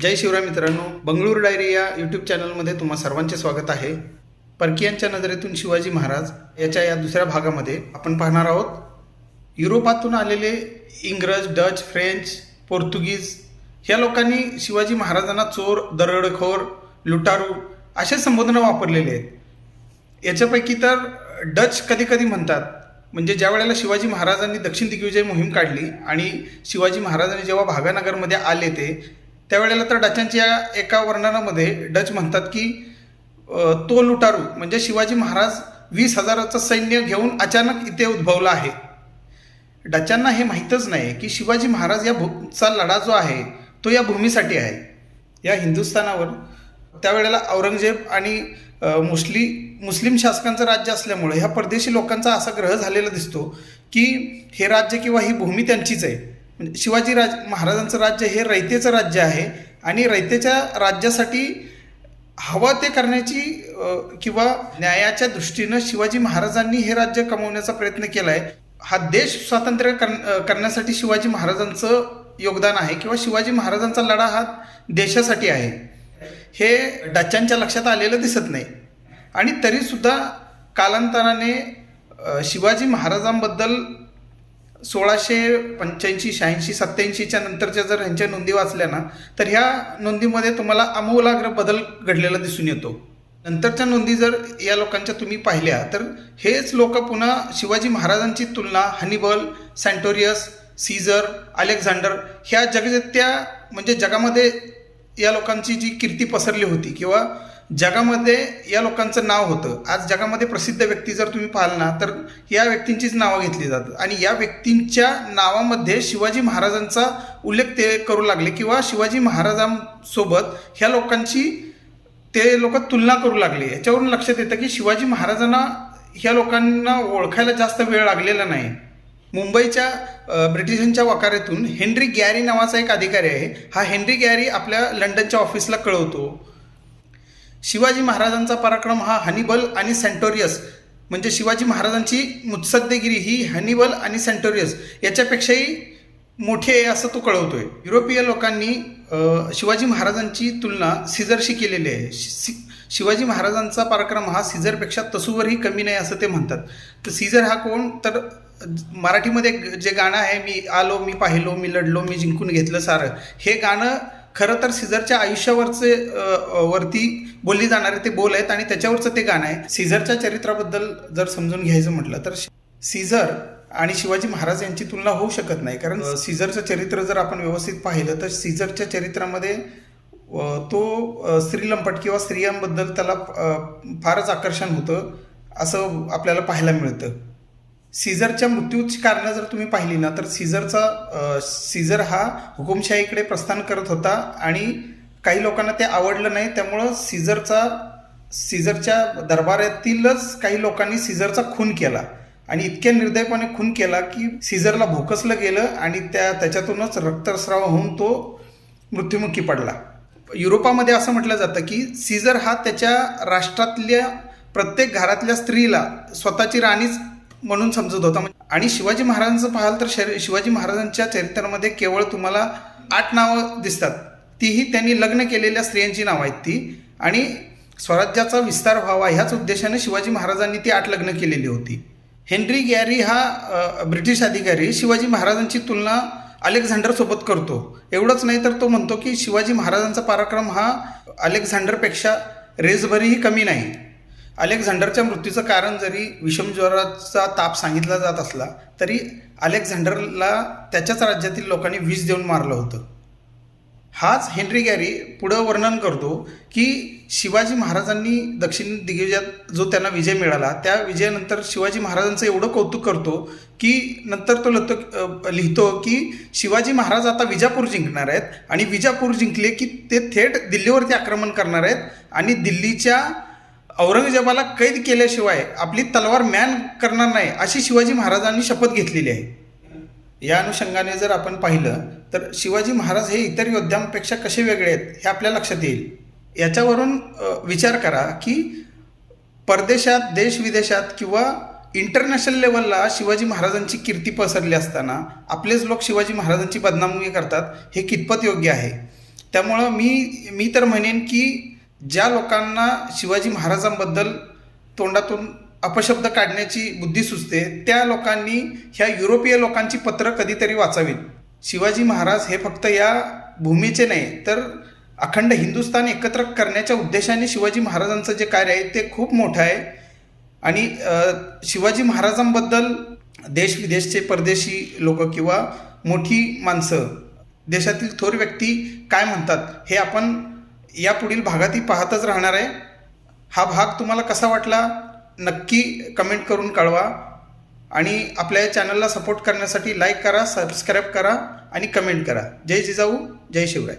जय शिवराय मित्रांनो बंगळूर डायरी या यूट्यूब चॅनलमध्ये तुम्हा सर्वांचे स्वागत आहे. परकीयांच्या नजरेतून शिवाजी महाराज याच्या या दुसऱ्या भागामध्ये आपण पाहणार आहोत. युरोपातून आलेले इंग्रज डच फ्रेंच पोर्तुगीज ह्या लोकांनी शिवाजी महाराजांना चोर दरडखोर लुटारू असे संबोधनं वापरलेले आहेत. याच्यापैकी तर डच कधी कधी म्हणतात म्हणजे ज्या वेळेला शिवाजी महाराजांनी दक्षिण दिग्विजय मोहीम काढली आणि शिवाजी महाराजांनी जेव्हा भागानगरमध्ये आले ते त्यावेळेला तर डचांच्या एका वर्णनामध्ये डच म्हणतात की तो लुटारू म्हणजे शिवाजी महाराज वीस हजाराचं सैन्य घेऊन अचानक इथे उद्भवला आहे. डचांना हे माहीतच नाही की शिवाजी महाराज या भूचा लढा जो आहे तो या भूमीसाठी आहे. या हिंदुस्थानावर त्यावेळेला औरंगजेब आणि मुस्ली मुस्लिम शासकांचं राज्य असल्यामुळे ह्या परदेशी लोकांचा असा ग्रह झालेला दिसतो की हे राज्य किंवा ही भूमी त्यांचीच आहे. म्हणजे शिवाजी राज महाराजांचं राज्य हे रयतेचं राज्य आहे आणि रयतेच्या राज्यासाठी हवं ते करण्याची किंवा न्यायाच्या दृष्टीनं शिवाजी महाराजांनी हे राज्य कमवण्याचा प्रयत्न केला आहे हा देश स्वातंत्र्य कर करण्यासाठी शिवाजी महाराजांचं योगदान आहे किंवा शिवाजी महाराजांचा लढा हा देशासाठी आहे. हे डचांच्या लक्षात आलेलं दिसत नाही. आणि तरीसुद्धा कालांतराने शिवाजी महाराजांबद्दल सोळाशे पंच्याऐंशी शहाऐंशी सत्याऐंशीच्या नंतरच्या जर ह्यांच्या नोंदी वाचल्या ना तर ह्या नोंदीमध्ये तुम्हाला अमूलाग्र बदल घडलेला दिसून येतो. नंतरच्या नोंदी जर या लोकांच्या तुम्ही पाहिल्या तर हेच लोक पुन्हा शिवाजी महाराजांची तुलना हनिबल सँटोरियस सीझर अलेक्झांडर ह्या जगजत्या म्हणजे जगामध्ये या लोकांची जी कीर्ती पसरली होती किंवा जगामध्ये या लोकांचं नाव होतं आज जगामध्ये प्रसिद्ध व्यक्ती जर तुम्ही पाहाल ना तर या व्यक्तींचीच नावं घेतली जातात. आणि या व्यक्तींच्या नावामध्ये शिवाजी महाराजांचा उल्लेख ते करू लागले किंवा शिवाजी महाराजांसोबत ह्या लोकांची ते लोक तुलना करू लागले. याच्यावरून लक्षात येतं की शिवाजी महाराजांना ह्या लोकांना ओळखायला जास्त वेळ लागलेला नाही. मुंबईच्या ब्रिटिशांच्या वकारेतून हेनरी गॅरी नावाचा एक अधिकारी आहे. हा हेनरी गॅरी आपल्या लंडनच्या ऑफिसला कळवतो. शिवाजी महाराजांचा पराक्रम हा हनिबल आणि सेंटोरियस म्हणजे शिवाजी महाराजांची मुत्सद्देगिरी ही हनिबल आणि सेंटोरियस याच्यापेक्षाही मोठी आहे असं तो कळवतोय. युरोपीय लोकांनी शिवाजी महाराजांची तुलना सीझरशी केलेली आहे. शि- शिवाजी महाराजांचा पराक्रम हा सीझरपेक्षा तसूवरही कमी नाही असं ते म्हणतात. तर सीझर हा कोण? तर मराठीमध्ये जे गाणं आहे मी आलो मी पाहिलो मी लढलो मी जिंकून घेतलं सारं हे गाणं खरं तर सीझरच्या आयुष्यावरचे वरती बोलली जाणारे ते बोल आहेत आणि त्याच्यावरचं ते गाणं आहे. सीझरच्या चरित्राबद्दल जर समजून घ्यायचं म्हटलं तर सीझर आणि शिवाजी महाराज यांची तुलना होऊ शकत नाही. कारण सीझरचं चरित्र जर आपण व्यवस्थित पाहिलं तर सीझरच्या चरित्रामध्ये तो स्त्रीलंपट किंवा स्त्रियांबद्दल त्याला फारच आकर्षण होतं असं आपल्याला पाहायला मिळतं. सीझरच्या मृत्यूची कारणं जर तुम्ही पाहिली ना तर सीझरचा सीझर हा हुकुमशाहीकडे प्रस्थान करत होता आणि काही लोकांना ते आवडलं नाही. त्यामुळं सीझरचा सीझरच्या दरबारातीलच काही लोकांनी सीझरचा खून केला. आणि इतक्या निर्दयपणे खून केला की सीझरला भोकसलं गेलं आणि त्या त्याच्यातूनच रक्तस्राव होऊन तो मृत्युमुखी पडला. युरोपामध्ये असं म्हटलं जातं की सीझर हा त्याच्या राष्ट्रातल्या प्रत्येक घरातल्या स्त्रीला स्वतःची राणीच म्हणून समजत होता. आणि शिवाजी महाराजांचं पाहाल तर शरी शिवाजी महाराजांच्या चरित्रामध्ये केवळ तुम्हाला आठ नावं दिसतात. तीही त्यांनी लग्न केलेल्या स्त्रियांची नावं आहेत ती. आणि स्वराज्याचा विस्तार व्हावा ह्याच उद्देशाने शिवाजी महाराजांनी ती आठ लग्न केलेली होती. हेनरी गॅरी हा ब्रिटिश अधिकारी शिवाजी महाराजांची तुलना अलेक्झांडरसोबत करतो. एवढंच नाही तर तो म्हणतो की शिवाजी महाराजांचा पराक्रम हा अलेक्झांडरपेक्षा रेसभरीही कमी नाही. अलेक्झांडरच्या मृत्यूचं कारण जरी विषमज्वराचा ताप सांगितला जात असला तरी अलेक्झांडरला त्याच्याच राज्यातील लोकांनी विष देऊन मारलं होतं. हाच हेनरी गॅरी पुढं वर्णन करतो की शिवाजी महाराजांनी दक्षिण दिग्विजयात जो त्यांना विजय मिळाला त्या विजयानंतर शिवाजी महाराजांचं एवढं कौतुक करतो की नंतर तो लिहितो लिहितो की शिवाजी महाराज आता विजापूर जिंकणार आहेत आणि विजापूर जिंकले की ते थेट दिल्लीवरती आक्रमण करणार आहेत आणि दिल्लीच्या औरंगजेबाला कैद केल्याशिवाय आपली तलवार मॅन करणार नाही अशी शिवाजी महाराजांनी शपथ घेतलेली आहे. या अनुषंगाने जर आपण पाहिलं तर शिवाजी महाराज हे इतर योद्ध्यांपेक्षा कसे वेगळे आहेत हे आपल्या लक्षात येईल. याच्यावरून विचार करा की परदेशात देश विदेशात किंवा इंटरनॅशनल लेवलला शिवाजी महाराजांची कीर्ती पसरली असताना आपलेच लोक शिवाजी महाराजांची बदनामी करतात हे कितपत योग्य आहे? त्यामुळं मी मी तर म्हणेन की ज्या लोकांना शिवाजी महाराजांबद्दल तोंडातून अपशब्द काढण्याची बुद्धी सुचते त्या लोकांनी ह्या युरोपीय लोकांची पत्रं कधीतरी वाचावीत. शिवाजी महाराज हे फक्त या भूमीचे नाही तर अखंड हिंदुस्थान एकत्र करण्याच्या उद्देशाने शिवाजी महाराजांचं जे कार्य आहे ते खूप मोठं आहे. आणि शिवाजी महाराजांबद्दल देश विदेशचे परदेशी लोक किंवा मोठी माणसं देशातील थोर व्यक्ती काय म्हणतात हे आपण या पुढील भागातही पाहतच राहणार आहे. हा भाग तुम्हाला कसा वाटला नक्की कमेंट करून कळवा. आणि आपल्या या चॅनलला सपोर्ट करण्यासाठी लाईक करा सबस्क्राईब करा आणि कमेंट करा. जय जिजाऊ जय शिवराय.